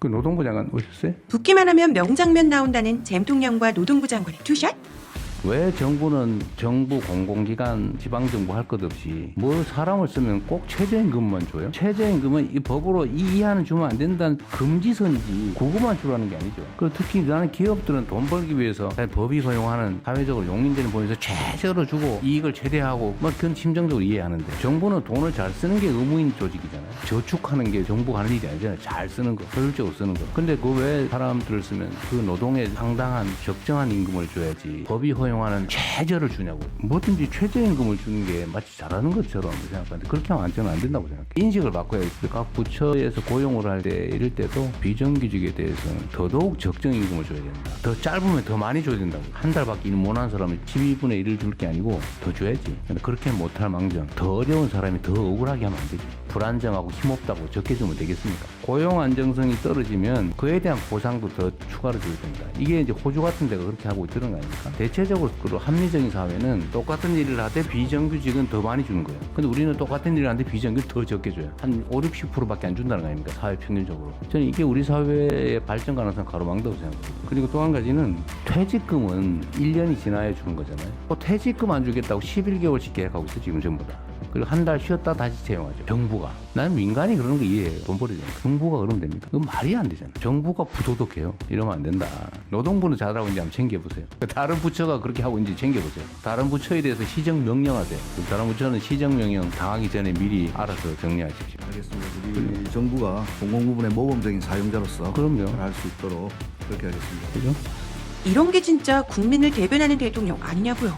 그 노동부 장관 오셨어요? 붙기만 하면 명장면 나온다는 잼통령과 노동부 장관의 투샷? 왜 정부는 정부 공공기관 지방정부 할 것 없이 뭐 사람을 쓰면 꼭 최저임금만 줘요? 최저임금은 이 법으로 이 이하는 주면 안 된다는 금지선이지 그거만 주라는 게 아니죠. 그리고 특히 나는 기업들은 돈 벌기 위해서 법이 허용하는 사회적으로 용인되는 법에서 최저로 주고 이익을 최대하고 뭐 그건 심정적으로 이해하는데 정부는 돈을 잘 쓰는 게 의무인 조직이잖아요. 저축하는 게 정부가 하는 일이 아니잖아요. 잘 쓰는 거, 효율적으로 쓰는 거. 근데 그 왜 사람들을 쓰면 그 노동에 상당한 적정한 임금을 줘야지 법이 허용 하는 최저를 주냐고. 뭐든지 최저임금을 주는 게 마치 잘하는 것처럼 생각하는데 그렇게 하면 저는 안 된다고 생각해요. 인식을 바꿔야 돼. 각 부처에서 고용을 할 때 이럴 때도 비정규직에 대해서는 더더욱 적정 임금을 줘야 된다. 더 짧으면 더 많이 줘야 된다고. 한 달밖에 일 못한 사람이 12분의 1을 줄 게 아니고 더 줘야지. 근데 그렇게 못할 망정 더 어려운 사람이 더 억울하게 하면 안 되지. 불안정하고 힘없다고 적게 주면 되겠습니까? 고용 안정성이 떨어지면 그에 대한 보상도 더 추가로 줘야 된다. 이게 이제 호주 같은 데가 그렇게 하고 있는 거 아닙니까? 대체적으로 그 합리적인 사회는 똑같은 일을 하되 비정규직은 더 많이 주는 거예요. 근데 우리는 똑같은 일을 하는데 비정규직 더 적게 줘요. 한 5, 60%밖에 안 준다는 거 아닙니까? 사회 평균적으로. 저는 이게 우리 사회의 발전 가능성 가로막다고 생각해요. 그리고 또 한 가지는 퇴직금은 1년이 지나야 주는 거잖아요. 또 퇴직금 안 주겠다고 11개월씩 계약하고 있어 지금 전부 다. 그리고 한 달 쉬었다 다시 채용하죠. 정부가. 나는 민간이 그러는 거 이해해요. 돈 벌이잖아. 정부가 그러면 됩니까? 그건 말이 안 되잖아. 정부가 부도덕해요. 이러면 안 된다. 노동부는 잘하고 있는지 한번 챙겨보세요. 다른 부처가 그렇게 하고 있는지 챙겨보세요. 다른 부처에 대해서 시정 명령하세요. 그럼 다른 부처는 시정 명령 당하기 전에 미리 알아서 정리하십시오. 알겠습니다. 우리 정부가 공공부문의 모범적인 사용자로서 그럼요. 할 수 있도록 그렇게 하겠습니다. 그죠? 이런 게 진짜 국민을 대변하는 대통령 아니냐고요.